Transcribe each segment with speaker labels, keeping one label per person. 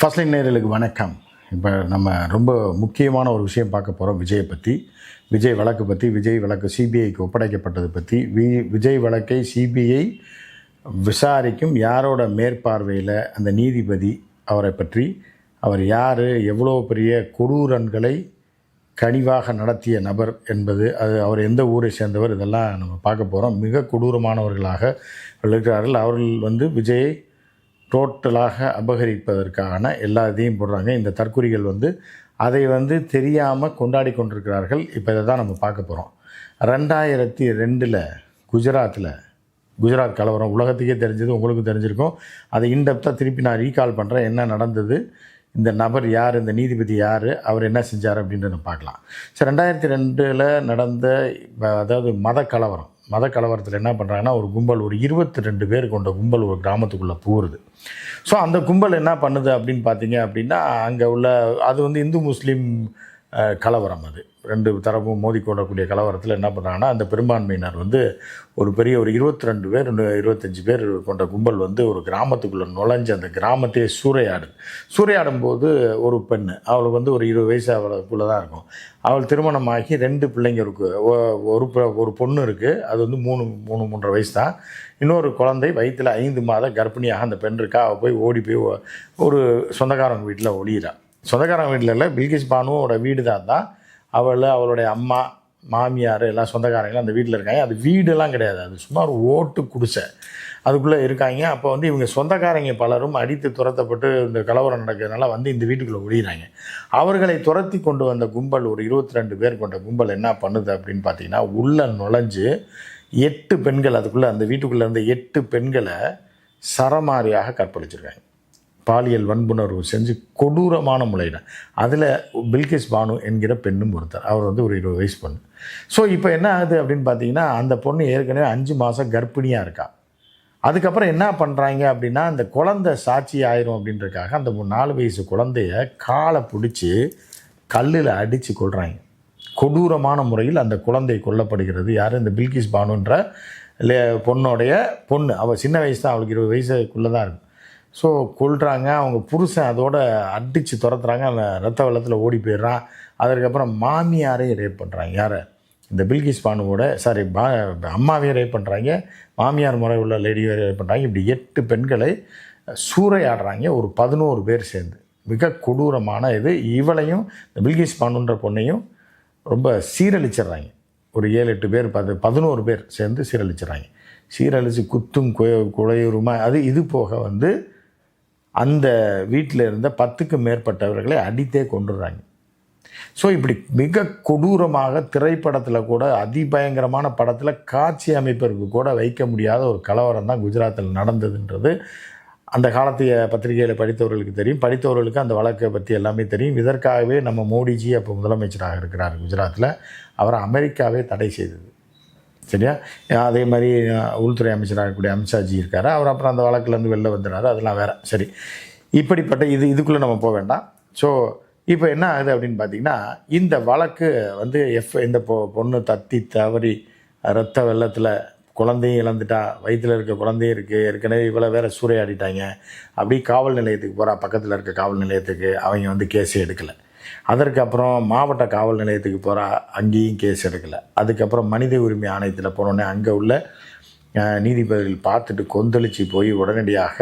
Speaker 1: First line நேயர்களுக்கு வணக்கம். இப்போ நம்ம ரொம்ப முக்கியமான ஒரு விஷயம் பார்க்க போகிறோம் விஜயை பற்றி விஜய் வழக்கு பற்றி விஜய் வழக்கு சிபிஐக்கு ஒப்படைக்கப்பட்டது பற்றி வி விஜய் வழக்கை சிபிஐ விசாரிக்கும் யாரோட மேற்பார்வையில் அந்த நீதிபதி அவரை பற்றி அவர் யார் எவ்வளோ பெரிய கொடூரன்களை கனிவாக நடத்திய நபர் என்பது அது அவர் எந்த ஊரை சேர்ந்தவர் இதெல்லாம் நம்ம பார்க்க போகிறோம் மிக கொடூரமானவர்களாக இருக்கிறார்கள். அவர்கள் வந்து விஜயை டோட்டலாக அபகரிப்பதற்கான எல்லா இதையும் போடுறாங்க. இந்த தற்குறிகள் வந்து அதை வந்து தெரியாமல் கொண்டாடி கொண்டிருக்கிறார்கள். இப்போ இதை தான் நம்ம பார்க்க போகிறோம் ரெண்டாயிரத்தி ரெண்டில் குஜராத்தில் குஜராத் கலவரம் உலகத்துக்கே தெரிஞ்சது உங்களுக்கும் தெரிஞ்சிருக்கும். அதை இன்டெப்த்தாக திருப்பி நான் ரீகால் பண்ணுறேன் என்ன நடந்தது இந்த நபர் யார் இந்த நீதிபதி யார் அவர் என்ன செஞ்சார் அப்படின்றத நம்ம பார்க்கலாம். சரி ரெண்டாயிரத்தி ரெண்டில் நடந்த அதாவது மத கலவரம். மத கலவரத்தில் என்ன பண்ணுறாங்கன்னா ஒரு கும்பல் ஒரு இருபத்தி ரெண்டு பேர் கொண்ட கும்பல் ஒரு கிராமத்துக்குள்ளே போகிறது ஸோ அந்த கும்பல் என்ன பண்ணுது அப்படின்னு பார்த்தீங்க அப்படின்னா அங்கே உள்ள அது வந்து இந்து முஸ்லீம் கலவரம் அது. ரெண்டு தரப்பும் மோதிக்கொள்ளக்கூடிய கலவரத்தில் என்ன பண்ணுறாங்கன்னா அந்த பெரும்பான்மையினர் வந்து ஒரு பெரிய ஒரு இருபத்தி ரெண்டு பேர் இருபத்தஞ்சி பேர் கொண்ட கும்பல் வந்து ஒரு கிராமத்துக்குள்ளே நுழைஞ்சு அந்த கிராமத்தையே சூறையாடு சூறையாடும் போது ஒரு பெண் அவளுக்கு வந்து ஒரு இருபது வயசு அவளுக்குள்ளே தான் இருக்கும். அவள் திருமணமாகி ரெண்டு பிள்ளைங்க இருக்கு. ஒரு ப- ஒரு பொண்ணு இருக்குது அது வந்து மூணு மூணு மூன்றரை வயசு தான். இன்னொரு குழந்தை வயிற்றில் ஐந்து மாத கர்ப்பிணியாக அந்த பெண் இருக்கா? அவள் போய் ஓடி போய் ஒரு சொந்தக்காரங்க வீட்டில் ஒளியிறாள் சொந்தக்காரங்க வீட்டில் இல்லை பில்கிஸ் பானுவோட வீடு தான் தான் அவள் அவளுடைய அம்மா மாமியார் எல்லாம் சொந்தக்காரங்களும் அந்த வீட்டில் இருக்காங்க. அது வீடெல்லாம் கிடையாது. அது சும்மா ஒரு ஓட்டு குடிசை. அதுக்குள்ளே இருக்காங்க. அப்போ வந்து இவங்க சொந்தக்காரங்க பலரும் அடித்து துரத்தப்பட்டு இந்த கலவரம் நடக்கிறதுனால வந்து இந்த வீட்டுக்குள்ளே ஒழிகிறாங்க அவர்களை துரத்தி கொண்டு வந்த கும்பல் ஒரு இருபத்தி ரெண்டு பேர் கொண்ட கும்பல் என்ன பண்ணுது அப்படின்னு பார்த்தீங்கன்னா உள்ளே நுழைஞ்சு எட்டு பெண்கள் அதுக்குள்ளே அந்த வீட்டுக்குள்ளே இருந்த எட்டு பெண்களை சரமாரியாக கற்பழிச்சிருக்காங்க. பாலியல் வன்புணர்வு செஞ்சு கொடூரமான முறையில் அதில் பில்கிஸ் பானு என்கிற பெண்ணும் ஒருத்தர். அவர் வந்து ஒரு இருபது வயசு பொண்ணு. ஸோ இப்போ என்ன ஆகுது அப்படின்னு பார்த்தீங்கன்னா அந்த பொண்ணு ஏற்கனவே அஞ்சு மாதம் கர்ப்பிணியாக இருக்கா. அதுக்கப்புறம் என்ன பண்ணுறாங்க அப்படின்னா அந்த குழந்தை சாட்சி ஆயிரும் அப்படின்றதுக்காக அந்த நாலு வயசு குழந்தைய காலை பிடிச்சி கல்லில் அடித்து கொள்கிறாங்க கொடூரமான முறையில் அந்த குழந்தை கொல்லப்படுகிறது. யார்? இந்த பில்கிஸ் பானுன்ற லே- பொண்ணோடைய பொண்ணு. அவள் சின்ன வயசு தான் அவளுக்கு இருபது வயசுக்குள்ளே தான் இருக்கும் ஸோ கொள்கிறாங்க அவங்க புருஷன் அதோட அடித்து துரத்துறாங்க. அவன் ரத்த வெள்ளத்தில் ஓடி போயிடுறான். அதற்கப்புறம் மாமியாரையும் ரேப் பண்ணுறாங்க யாரை? இந்த பில்கிஸ் பானுவோட சாரி பா அம்மாவையும் ரேப் பண்ணுறாங்க மாமியார் முறை உள்ள லேடியை ரேப் பண்ணுறாங்க இப்படி எட்டு பெண்களை சூறையாடுறாங்க. ஒரு பதினோரு பேர் சேர்ந்து. மிக கொடூரமான இது. இவளையும் இந்த பில்கிஸ் பானுன்ற பொண்ணையும் ரொம்ப சீரழிச்சிடுறாங்க. ஒரு ஏழு எட்டு பேர் பது பதினோரு பேர் சேர்ந்து சீரழிச்சிடுறாங்க. சீரழித்து குத்தும் குய- அது இது போக வந்து அந்த வீட்டில் இருந்த பத்துக்கும் மேற்பட்டவர்களை அடித்தே கொண்டுடுறாங்க ஸோ இப்படி மிக கொடூரமாக திரைப்படத்தில் கூட அதிபயங்கரமான படத்தில் காட்சி அமைப்பிற்கு கூட வைக்க முடியாத ஒரு கலவரம் தான் குஜராத்தில் நடந்ததுன்றது. அந்த காலத்திய பத்திரிகையில் படித்தவர்களுக்கு தெரியும். படித்தவர்களுக்கு அந்த வழக்கை பற்றி எல்லாமே தெரியும். இதற்காகவே நம்ம மோடிஜி அப்போ முதலமைச்சராக இருக்கிறார் குஜராத்தில் அவரை அமெரிக்காவே தடை செய்தது. சரியா? அதே மாதிரி உள்துறை அமைச்சராக இருக்கக்கூடிய அமித்ஷாஜி இருக்கார். அவர் அப்புறம் அந்த வழக்குலேருந்து வெளில வந்துடுறாரு. அதெல்லாம் வேற. சரி. இப்படிப்பட்ட இது இதுக்குள்ளே நம்ம போக வேண்டாம். ஸோ இப்போ என்ன ஆகுது அப்படின்னு பார்த்தீங்கன்னா இந்த வழக்கு வந்து எஃப் இந்த பொ பொண்ணு தத்தி தவறி ரத்த வெள்ளத்தில் குழந்தையும் இழந்துட்டா வயிற்றில் இருக்க குழந்தையும் இருக்குது ஏற்கனவே இவ்வளோ வேற சூறையாடிட்டாங்க. அப்படி காவல் நிலையத்துக்கு போகிறா பக்கத்தில் இருக்க காவல் நிலையத்துக்கு அவங்க வந்து கேஸே எடுக்கலை. அதற்கப்புறம் மாவட்ட காவல் நிலையத்துக்கு போகிறா அங்கேயும் கேஸ் எடுக்கலை. அதுக்கப்புறம் மனித உரிமை ஆணையத்தில் போனோடனே அங்கே உள்ள நீதிபதிகள் பார்த்துட்டு கொந்தளிச்சு போய் உடனடியாக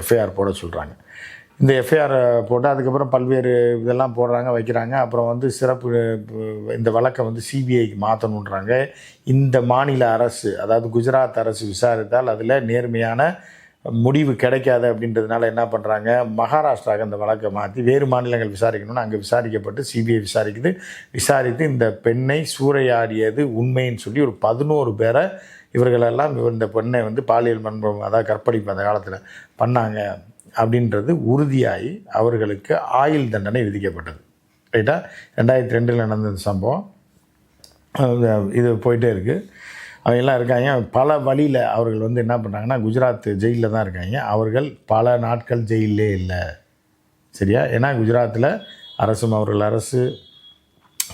Speaker 1: எஃப்ஐஆர் போட சொல்கிறாங்க இந்த எஃப்ஐஆர் போட்டு அதுக்கப்புறம் பல்வேறு இதெல்லாம் போடுறாங்க வைக்கிறாங்க. அப்புறம் வந்து சிறப்பு இந்த வழக்கை வந்து சிபிஐக்கு மாற்றணுன்றாங்க இந்த மாநில அரசு அதாவது குஜராத் அரசு விசாரித்தால் அதில் நேர்மையான முடிவு கிடைக்காது அப்படின்றதுனால என்ன பண்ணுறாங்க மகாராஷ்டிராவுக்கு அந்த வழக்கை மாற்றி வேறு மாநிலங்கள் விசாரிக்கணும்னு அங்கே விசாரிக்கப்பட்டு சிபிஐ விசாரிக்குது. விசாரித்து இந்த பெண்ணை சூறையாடியது உண்மைன்னு சொல்லி ஒரு பதினோரு பேரை இவர்களெல்லாம் இவர் இந்த பெண்ணை வந்து பாலியல் மன்பம் அதாவது கற்பழிப்பு அந்த காலத்தில் பண்ணாங்க அப்படின்றது உறுதியாகி அவர்களுக்கு ஆயுள் தண்டனை விதிக்கப்பட்டது. ரைட்டாக ரெண்டாயிரத்தி ரெண்டில் நடந்த சம்பவம். இது போயிட்டே இருக்குது எல்லாம் இருக்காங்க. பல வழியில் அவர்கள் வந்து என்ன பண்ணுறாங்கன்னா குஜராத் ஜெயிலில் தான் இருக்காங்க. அவர்கள் பல நாட்கள் ஜெயிலே இல்லை. சரியா? ஏன்னா குஜராத்தில் அரசும் அவர்கள் அரசு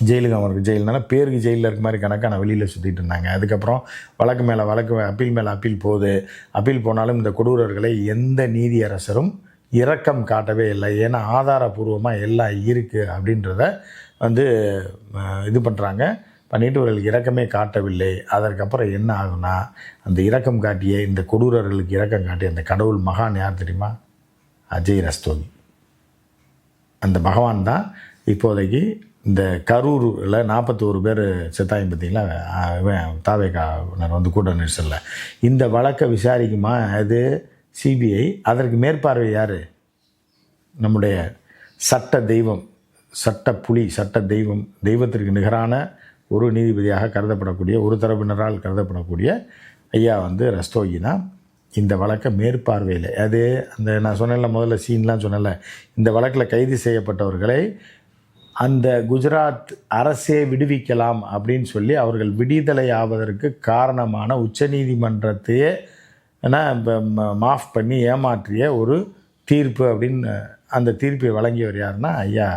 Speaker 1: ஜெயிலுக்கு அவருக்கு ஜெயில்னால பேருக்கு ஜெயிலில் இருக்க மாதிரி கணக்காக வெளியில் சுற்றிட்டு இருந்தாங்க. அதுக்கப்புறம் வழக்கு மேலே வழக்கு அப்பீல் மேலே அப்பீல் போகுது. அப்பீல் போனாலும் இந்த கொடூரர்களை எந்த நீதியரசரும் இரக்கம் காட்டவே இல்லை. ஏன்னா ஆதாரபூர்வமாக எல்லாம் இருக்குது அப்படின்றத வந்து இது பண்ணுறாங்க பண்ணிட்டு இவர்களுக்கு இரக்கமே காட்டவில்லை. அதற்கப்புறம் என்ன ஆகுனா அந்த இரக்கம் காட்டிய இந்த கொடூரர்களுக்கு இரக்கம் காட்டிய அந்த கடவுள் மகான் யார் தெரியுமா? அஜய் ரஸ்தோகி. அந்த பகவான் தான் இப்போதைக்கு இந்த கரூரில் நாற்பத்தோரு பேர் செத்தாயும் பார்த்தீங்களா? அஹ் தாவேக்காவினர் வந்து கூட்ட நெரிசலில் இந்த வழக்கை விசாரிக்குமா? அது சிபிஐ. அதற்கு மேற்பார்வை யார்? நம்முடைய சட்ட தெய்வம் சட்ட புலி சட்ட தெய்வம் தெய்வத்திற்கு நிகரான ஒரு நீதிபதியாக கருதப்படக்கூடிய ஒரு தரப்பினரால் கருதப்படக்கூடிய ஐயா வந்து ரஸ்தோகினா இந்த வழக்கை மேற்பார்வையில் அது அந்த நான் சொன்னல முதல்ல சீன்லாம் சொன்னல இந்த வழக்கில் கைது செய்யப்பட்டவர்களை அந்த குஜராத் அரசே விடுவிக்கலாம் அப்படின்னு சொல்லி அவர்கள் விடுதலை ஆவதற்கு காரணமான உச்சநீதிமன்றத்தையே ஏன்னா மாஃப் பண்ணி ஏமாற்றிய ஒரு தீர்ப்பு அப்படின்னு அந்த தீர்ப்பை வழங்கியவர் யாருன்னா ஐயா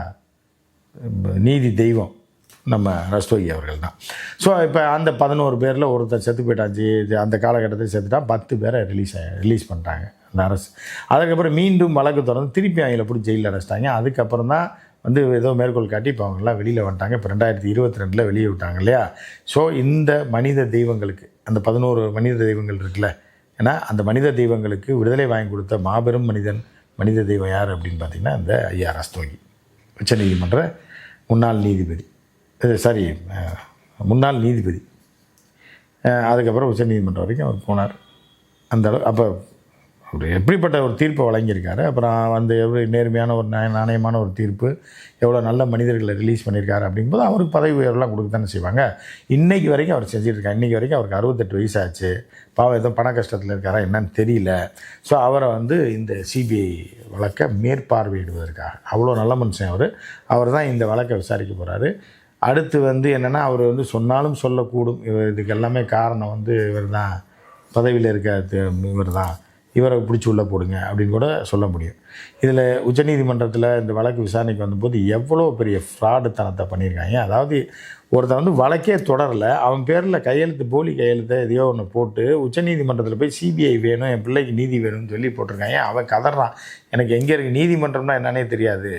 Speaker 1: நீதி தெய்வம். நம்ம ரஸ்தோகி அவர்கள் தான் ஸோ இப்போ அந்த பதினோரு பேரில் ஒருத்தர் செத்து போயிட்டாச்சு அந்த காலகட்டத்தில் செத்துட்டா பத்து பேரை ரிலீஸ் ரிலீஸ் பண்ணிட்டாங்க அந்த அரசு. அதுக்கப்புறம் மீண்டும் வழக்கு தொடர்ந்து திருப்பி அவங்கள பிடிச்சி ஜெயிலில் அடைச்சிட்டாங்க அதுக்கப்புறம் தான் வந்து ஏதோ மேற்கோள் காட்டி இப்போ அவங்கெல்லாம் வெளியில் வந்துட்டாங்க. இப்போ ரெண்டாயிரத்தி இருபத்தி ரெண்டில் வெளியே விட்டாங்க இல்லையா? ஸோ இந்த மனித தெய்வங்களுக்கு அந்த பதினோரு மனித தெய்வங்கள் இருக்குல்ல ஏன்னா அந்த மனித தெய்வங்களுக்கு விடுதலை வாங்கி கொடுத்த மாபெரும் மனிதன் மனித தெய்வம் யார் அப்படின்னு பார்த்தீங்கன்னா இந்த ஐயா ரஸ்தோகி. உச்சநீதிமன்ற முன்னாள் நீதிபதி. சாரி முன்னாள் நீதிபதி. அதுக்கப்புறம் அதுக்கப்புறம் உச்சநீதிமன்றம் வரைக்கும் அவர் போனார். அந்த அளவு அப்போ அவர் எப்படிப்பட்ட ஒரு தீர்ப்பை வழங்கியிருக்காரு அப்புறம் வந்து எவ்வளோ நேர்மையான ஒரு நாணயமான ஒரு தீர்ப்பு எவ்வளோ நல்ல மனிதர்களை ரிலீஸ் பண்ணியிருக்காரு அப்படிங்கும்போது அவருக்கு பதவி உயர்வுலாம் கொடுக்க தானே செய்வாங்க. இன்றைக்கி வரைக்கும் அவர் செஞ்சுட்டு இன்றைக்கி வரைக்கும் அவருக்கு அறுபத்தெட்டு வயசாச்சு. பாவம் ஏதோ பண கஷ்டத்தில் இருக்காரா என்னன்னு தெரியல. ஸோ அவரை வந்து இந்த சிபிஐ வழக்கை மேற்பார்வையிடுவதற்காக அவ்வளோ நல்ல மனுஷன் அவர். அவர் தான் இந்த வழக்கை விசாரிக்க போகிறாரு அடுத்து வந்து என்னென்னா அவர் வந்து சொன்னாலும் சொல்லக்கூடும். இவர் இதுக்கு எல்லாமே காரணம் வந்து இவர் தான் பதவியில் இருக்க இவர் தான் இவரை பிடிச்சி உள்ளே போடுங்க அப்படின்னு கூட சொல்ல முடியும். இதில் உச்சநீதிமன்றத்தில் இந்த வழக்கு விசாரணைக்கு வந்தபோது எவ்வளோ பெரிய ஃப்ராடுத்தனத்தை பண்ணியிருக்காங்க. அதாவது ஒருத்தன் வந்து வழக்கே தொடரல. அவன் பேரில் கையெழுத்து போலி கையெழுத்தை எதையோ ஒன்று போட்டு உச்சநீதிமன்றத்தில் போய் சிபிஐ வேணும் என் பிள்ளைக்கு நீதி வேணும்னு சொல்லி போட்டிருக்காங்க. அவன் கதறான். எனக்கு எங்கே இருக்குது நீதிமன்றம்னா என்னன்னே தெரியாது.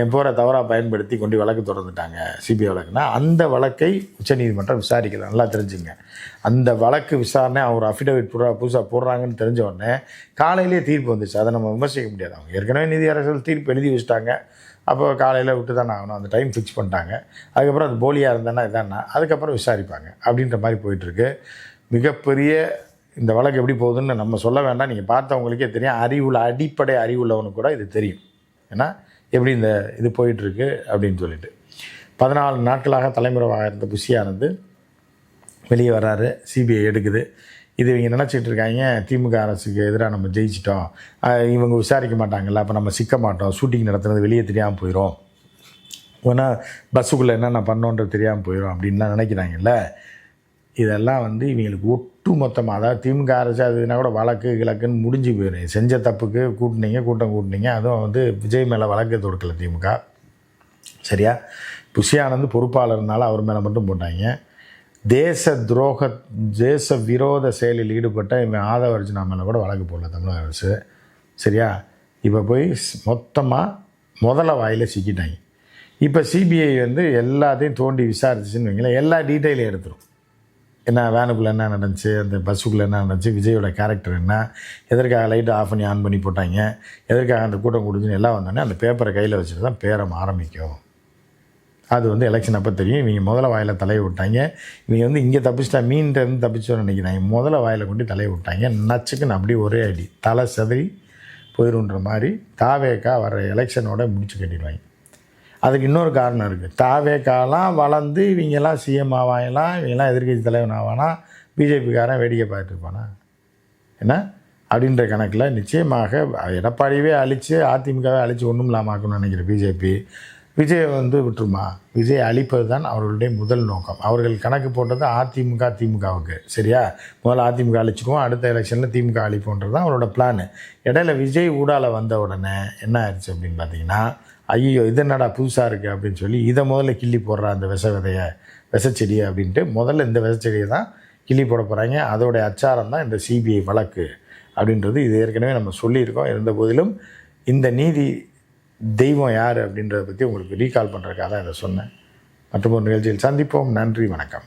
Speaker 1: என் பேரை தவறாக பயன்படுத்தி கொண்டு வழக்கு தொடர்ந்துட்டாங்க. சிபிஐ வழக்குனா அந்த வழக்கை உச்சநீதிமன்றம் விசாரிக்கல நல்லா தெரிஞ்சுங்க. அந்த வழக்கு விசாரணை அவர் அஃபிடவிட் புறா புதுசாக போடுறாங்கன்னு தெரிஞ்ச உடனே காலையிலேயே தீர்ப்பு வந்துச்சு. அதை நம்ம விமர்சிக்க முடியாது. அவங்க ஏற்கனவே நிதி அரசல் தீர்ப்பு எழுதி வச்சுட்டாங்க. அப்போ காலையில் விட்டு தானே ஆகணும். அந்த டைம் ஃபிக்ஸ் பண்ணிட்டாங்க. அதுக்கப்புறம் அது போலியாக இருந்தானா இதானா அதுக்கப்புறம் விசாரிப்பாங்க. அப்படின்ற மாதிரி போயிட்டுருக்கு. மிகப்பெரிய இந்த வழக்கு எப்படி போகுதுன்னு நம்ம சொல்ல வேண்டாம். நீங்கள் பார்த்தவங்களுக்கே தெரியும். அறிவுள்ள அடிப்படை அறிவுள்ளவனுக்கு கூட இது தெரியும். ஏன்னா எப்படி இந்த இது போயிட்டுருக்கு அப்படின்னு சொல்லிட்டு. பதினாலு நாட்களாக தலைமுறைவாக இருந்த புஷியானது வெளியே வராரு சிபிஐ எடுக்குது. இது இவங்க நினச்சிட்டு இருக்காங்க திமுக அரசுக்கு எதிராக நம்ம ஜெயிச்சிட்டோம். இவங்க விசாரிக்க மாட்டாங்கல்ல அப்போ நம்ம சிக்க மாட்டோம். ஷூட்டிங் நடத்துனது வெளியே தெரியாமல் போயிடும் ஏன்னா பஸ்ஸுக்குள்ளே என்னென்ன பண்ணோன்றது தெரியாமல் போயிடும் அப்படின்லாம் நினைக்கிறாங்கல்ல. இதெல்லாம் வந்து இவங்களுக்கு ஒட்டு மொத்தமாக அதாவது திமுக அரசு அதுனா கூட வழக்கு கிழக்குன்னு முடிஞ்சு போயிடும் செஞ்ச தப்புக்கு கூட்டினீங்க கூட்டம் கூட்டினீங்க. அதுவும் வந்து விஜய் மேலே வழக்கு தொடுக்கல திமுக. சரியா? புஷியானந்து பொறுப்பாளர்னால அவர் மேலே மட்டும் போட்டாங்க. தேச துரோக தேச விரோத செயலில் ஈடுபட்ட இவன் ஆதவ அர்ஜுனா மேலே கூட வழக்கு போடல தமிழக அரசு. சரியா? இப்போ போய் மொத்தமாக முதல்ல வாயில் சிக்கிட்டாங்க. இப்போ சிபிஐ வந்து எல்லாத்தையும் தோண்டி விசாரிச்சுன்னு வைங்களேன் எல்லா டீட்டெயிலும் எடுத்துரும். என்ன வேனுக்குள்ளே என்ன நடந்துச்சு? அந்த பஸ்ஸுக்குள்ளே என்ன நடந்துச்சு? விஜயோட கேரக்டர் என்ன? எதற்காக லைட்டை ஆஃப் பண்ணி ஆன் பண்ணி போட்டாங்க? எதற்காக அந்த கூட்டம் கொடுத்துன்னு எல்லாம் வந்தோடனே அந்த பேப்பரை கையில் வச்சுட்டு தான் பேரம் ஆரம்பிக்கும். அது வந்து எலெக்ஷன் அப்போ தெரியும். இவங்க முதல்ல வாயில் தலையை விட்டாங்க. இவங்க வந்து இங்கே தப்பிச்சிட்டா மீன்கிட்ட இருந்து தப்பிச்சோன்னு நினைக்கிறாங்க முதல்ல வாயில் கொண்டு தலையை விட்டாங்க. நச்சுக்குன்னு அப்படியே ஒரே அடி. தலை செதறி போயிருன்ற மாதிரி தாவேக்கா வர எலெக்ஷனோட முடிச்சு கட்டிடுவாங்க. அதுக்கு இன்னொரு காரணம் இருக்குது தாவேக்காலாம் வளர்ந்து இவங்கெல்லாம் சிஎம் ஆவாயலாம் இவங்கெல்லாம் எதிர்க்கட்சி தலைவன் ஆவானா பிஜேபிக்காரன் வேடிக்கை பார்த்துட்டு இருப்பானா என்ன? அப்படின்ற கணக்கில் நிச்சயமாக எடப்பாடியவே அழித்து அதிமுகவே அழித்து ஒன்றும் இல்லாமாக்கணும்னு நினைக்கிற பிஜேபி விஜய் வந்து விட்டுருமா? விஜய் அழிப்பது தான் அவர்களுடைய முதல் நோக்கம். அவர்கள் கணக்கு போட்டது அதிமுக திமுகவுக்கு. சரியா? முதல்ல அதிமுக அழிச்சிக்குவோம் அடுத்த எலெக்ஷனில் திமுக அழிப்போன்றது தான் அவரோட பிளான் இடையில விஜய் ஊடால வந்த உடனே என்ன ஆயிடுச்சு அப்படின்னு பார்த்தீங்கன்னா ஐயோ இது என்னடா புதுசாக இருக்குது அப்படின்னு சொல்லி இதை முதல்ல கிள்ளி போடுற அந்த விச விதையை விசச்செடியை அப்படின்ட்டு முதல்ல இந்த விசச்செடியை தான் கிள்ளி போட போகிறாங்க அதோடைய அச்சாரம் தான் இந்த சிபிஐ வழக்கு அப்படின்றது இது ஏற்கனவே நம்ம சொல்லியிருக்கோம். இருந்த போதிலும் இந்த நீதி தெய்வம் யார் அப்படின்றத பற்றி உங்களுக்கு ரீகால் பண்ணுறதுக்காக தான் இதை சொன்னேன். மற்றும் ஒரு நிகழ்ச்சியில் சந்திப்போம். நன்றி வணக்கம்.